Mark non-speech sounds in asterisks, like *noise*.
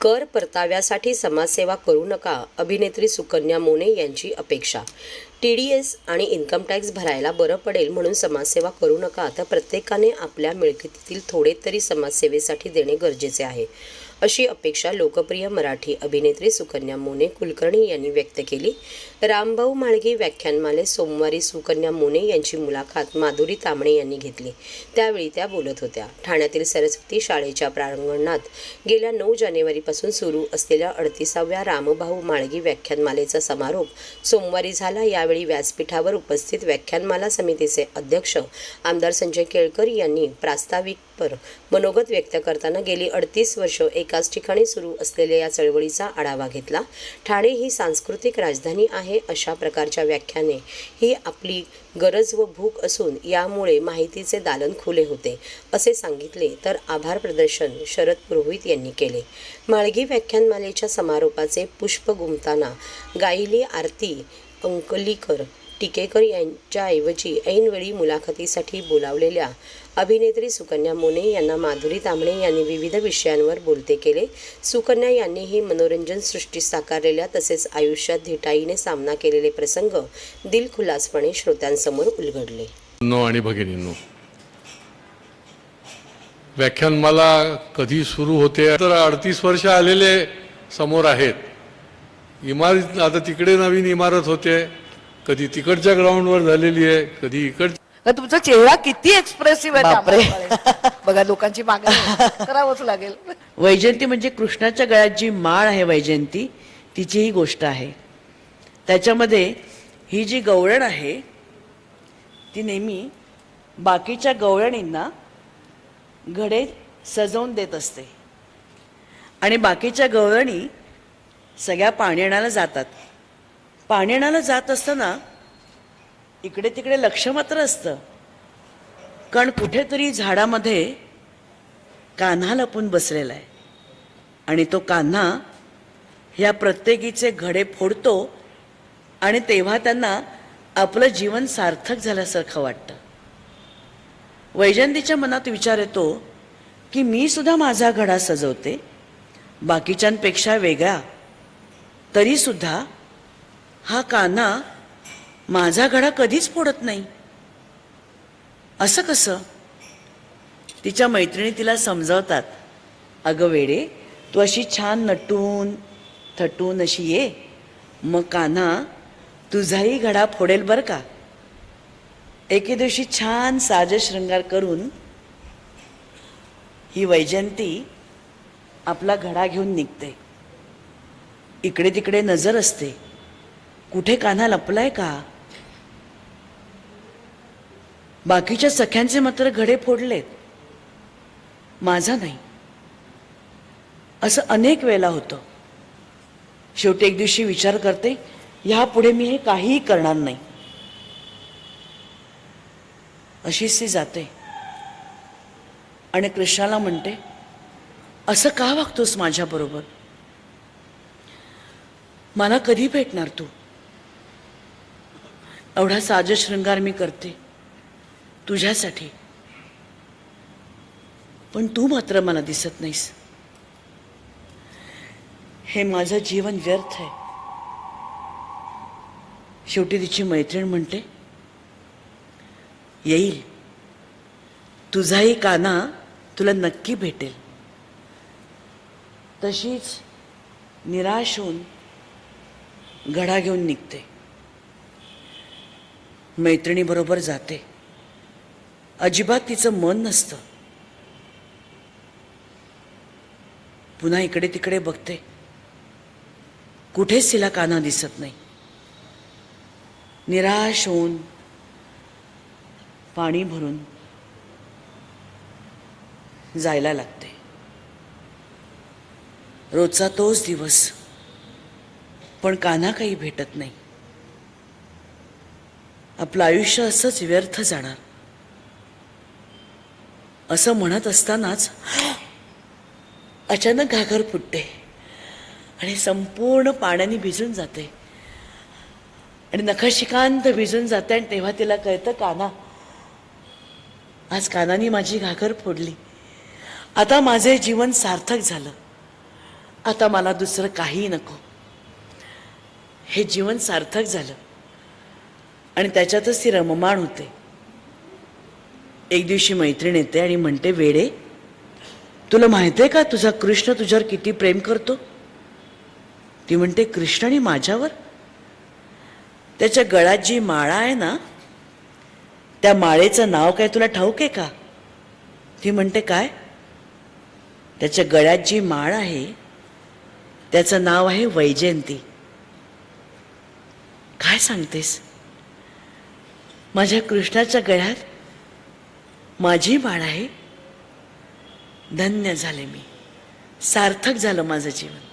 कर परताव्यासाठी समाजसेवा करू नका अभिनेत्री सुकन्या मोने यांची अपेक्षा. टी डी एस आणि इन्कम टॅक्स भरायला बरं पडेल म्हणून समाजसेवा करू नका तर प्रत्येकाने आपल्या मिळकतीतील थोडे तरी समाजसेवेसाठी देणे गरजेचे आहे. अशी अपेक्षा लोकप्रिय मराठी अभिनेत्री सुकन्या मोने कुलकर्णी यांनी व्यक्त केली. रामभाऊ माळगी व्याख्यानमाले सोमवारी सुकन्या मोने यांची मुलाखत माधुरी तांबणे यांनी घेतली. त्यावेळी त्या बोलत होत्या. ठाण्यातील सरस्वती शाळेच्या प्रांगणात गेल्या नऊ जानेवारीपासून सुरू असलेल्या अडतीसाव्या रामभाऊ माळगी व्याख्यानमालेचा समारोप सोमवारी झाला. यावेळी व्यासपीठावर उपस्थित व्याख्यानमाला समितीचे अध्यक्ष आमदार संजय केळकर यांनी प्रास्ताविकपर मनोगत व्यक्त करताना गेली अडतीस वर्ष एकाच ठिकाणी सुरू असलेल्या या चळवळीचा आढावा घेतला. ठाणे ही सांस्कृतिक राजधानी आहे. अशा प्रकारच्या व्याख्याने. ही आपली गरज व भूक असून यामुळे माहितीचे दालन खुले होते असे सांगितले तर आभार प्रदर्शन शरद पुरोहित यांनी केले. माळगी व्याख्यानमालेच्या समारोपाचे पुष्प गुमताना गायली आरती अंकलीकर टिकेकर यांच्याऐवजी ऐनवेळी मुलाखतीसाठी बोलावलेल्या अभिनेत्री सुकन्या मोने यांना माधुरी तांबणे यांनी विविध विषयांवर बोलते केले. सुकन्या यांनीही मनोरंजन सृष्टी साकारलेल्या तसेच आयुष्यात धिटाईने सामना केलेले प्रसंग दिलखुलासपणे श्रोत्यांसमोर उलगडले. नो आणि भगिनींनो व्याख्यान मला कधी सुरू होते? तर अडतीस वर्ष आलेले समोर आहेत. इमारत आता तिकडे नवीन इमारत होते. कधी तिकडच्या ग्राउंडवर झालेली आहे कधी इकड तुमचा चेहरा किती एक्सप्रेसिव्ह आहे बापरे. त्यामुळे. बघा लोकांची मागणी. *laughs* करावंच लागेल वैजयंती म्हणजे कृष्णाच्या गळ्यात जी माळ आहे वैजयंती तिची ही गोष्ट आहे त्याच्यामध्ये ही जी गवळण आहे ती नेहमी बाकीच्या गवळणींना घडे सजवून देत असते आणि बाकीच्या गवळणी सगळ्या पाण्याणाला जातात पाण्याला जात असताना इकडे तिकडे लक्ष मात्र असतं. कारण कुठेतरी झाडामध्ये कान्हा लपून बसलेला आहे. आणि तो कान्हा ह्या प्रत्येकीचे घडे फोडतो आणि तेव्हा त्यांना आपलं जीवन सार्थक झाल्यासारखं वाटतं. वैजंतीच्या मनात विचार येतो की मी सुद्धा माझा घडा सजवते. बाकीच्यांपेक्षा वेगळा. तरीसुद्धा हा कान्हा माझा घडा कधीच फोडत नाही. असं कसं? तिच्या मैत्रिणी तिला समजावतात. अगं वेडे तू अशी छान नटून थटून अशी ये. मग कान्हा तुझाही घडा फोडेल बरं का? एके दिवशी छान साज शृंगार करून ही वैजयंती आपला घडा घेऊन निघते. इकडे तिकडे नजर असते. कुठे कान्हा लपलाय का? बाकीच्या सख्यांचे मात्र घडे फोडलेत. माझा नाही. असं अनेक वेळेला होतं. शेवटी एक दिवशी विचार करते ह्यापुढे मी हे काहीही करणार नाही. अशीच ती जाते. आणि कृष्णाला म्हणते असं का वागतोस माझ्याबरोबर? मला कधी भेटणार तू? एवढा साज शृंगार मी करते. तुझ्यासाठी. पण तू मात्र मला दिसत नाहीस. हे माझं जीवन व्यर्थ आहे. शेवटी तिची मैत्रीण म्हणते येईल. तुझाही काना तुला नक्की भेटेल. तशीच निराश होऊन घडा घेऊन निघते. मैत्रिणीबरोबर जाते. अजिबात तिचं मन नसतं. पुन्हा इकडे तिकडे बघते. कुठेच तिला काना दिसत नाही. निराश होऊन पाणी भरून जायला लागते. रोजचा तोच दिवस. पण कान्हा काही भेटत नाही. आपलं आयुष्य असंच व्यर्थ जाणार. असं म्हणत असतानाच अचानक घागर फुटते आणि संपूर्ण पाण्याने भिजून जाते. आणि नखशिकांत भिजून जाते आणि तेव्हा तिला कळतं काना आज कानाने माझी घागर फोडली. आता माझे जीवन सार्थक झालं. आता मला दुसरं काही नको. हे जीवन सार्थक झालं. आणि त्याच्यातच ती रममाण होते. एक दिवशी मैत्रीण येते आणि म्हणते वेडे तुला माहिती आहे का तुझा कृष्ण तुझ्यावर किती प्रेम करतो? ती म्हणते कृष्ण आणि माझ्यावर? त्याच्या गळ्यात जी माळा आहे ना त्या माळेचं नाव काय तुला ठाऊक आहे का? ती म्हणते काय? त्याच्या गळ्यात जी माळ आहे त्याचं नाव आहे वैजयंती. काय सांगतेस? माझ्या कृष्णाच्या गळ्यात माझी बाळ आहे. धन्य झाले मी. सार्थक झालं माझं जीवन.